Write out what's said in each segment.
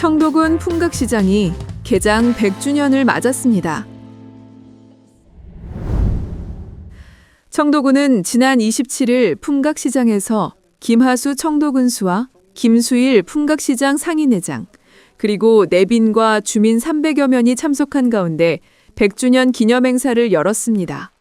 청도군 풍각시장이 개장 100주년을 맞았습니다. 청도군은 지난 27일 풍각시장에서 김하수 청도군수와 김수일 풍각시장 상인회장, 그리고 내빈과 주민 300여 명이 참석한 가운데 100주년 기념 행사를 열었습니다.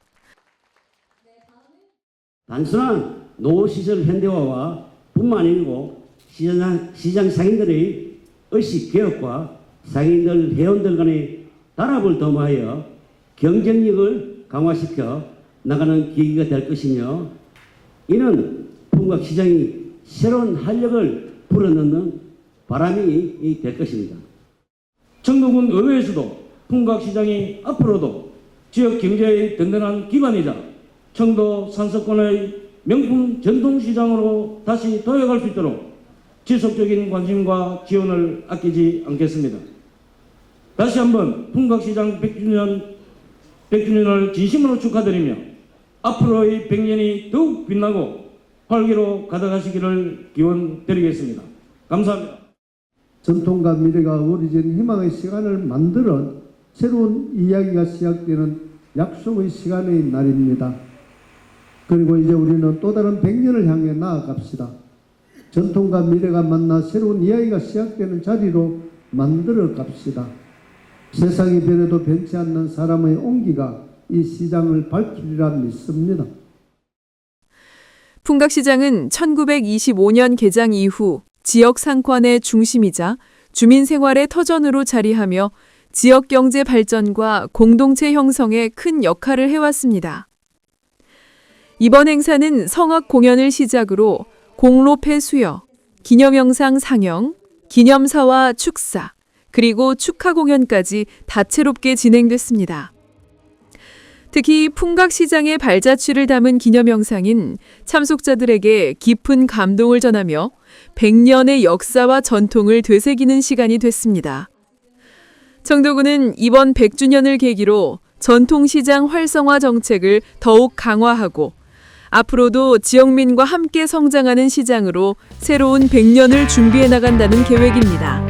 단순한 노시설 현대화와 뿐만 아니고 시장, 시장 상인들의 의식 개혁과 상인들 회원들 간의 단합을 도모하여 경쟁력을 강화시켜 나가는 계기가 될 것이며 이는 풍각 시장이 새로운 활력을 불어넣는 바람이 될 것입니다. 청도군 의회에서도 풍각시장이 앞으로도 지역 경제의 든든한 기반이자 청도 산서권의 명품 전통시장으로 다시 도약할 수 있도록 지속적인 관심과 지원을 아끼지 않겠습니다. 다시 한번 풍각시장 100주년, 100주년을 진심으로 축하드리며 앞으로의 100년이 더욱 빛나고 활기로 가득하시기를 기원드리겠습니다. 감사합니다. 전통과 미래가 어우러진 희망의 시간을 만들어 새로운 이야기가 시작되는 약속의 시간의 날입니다. 그리고 이제 우리는 또 다른 100년을 향해 나아갑시다. 전통과 미래가 만나 새로운 이야기가 시작되는 자리로 만들어 갑시다. 세상이 변해도 변치 않는 사람의 온기가 이 시장을 밝히리라 믿습니다. 풍각시장은 1925년 개장 이후 지역 상권의 중심이자 주민 생활의 터전으로 자리하며 지역 경제 발전과 공동체 형성에 큰 역할을 해왔습니다. 이번 행사는 성악 공연을 시작으로 공로패 수여, 기념영상 상영, 기념사와 축사, 그리고 축하 공연까지 다채롭게 진행됐습니다. 특히 풍각시장의 발자취를 담은 기념영상인 참석자들에게 깊은 감동을 전하며 100년의 역사와 전통을 되새기는 시간이 됐습니다. 청도군은 이번 100주년을 계기로 전통시장 활성화 정책을 더욱 강화하고 앞으로도 지역민과 함께 성장하는 시장으로 새로운 100년을 준비해 나간다는 계획입니다.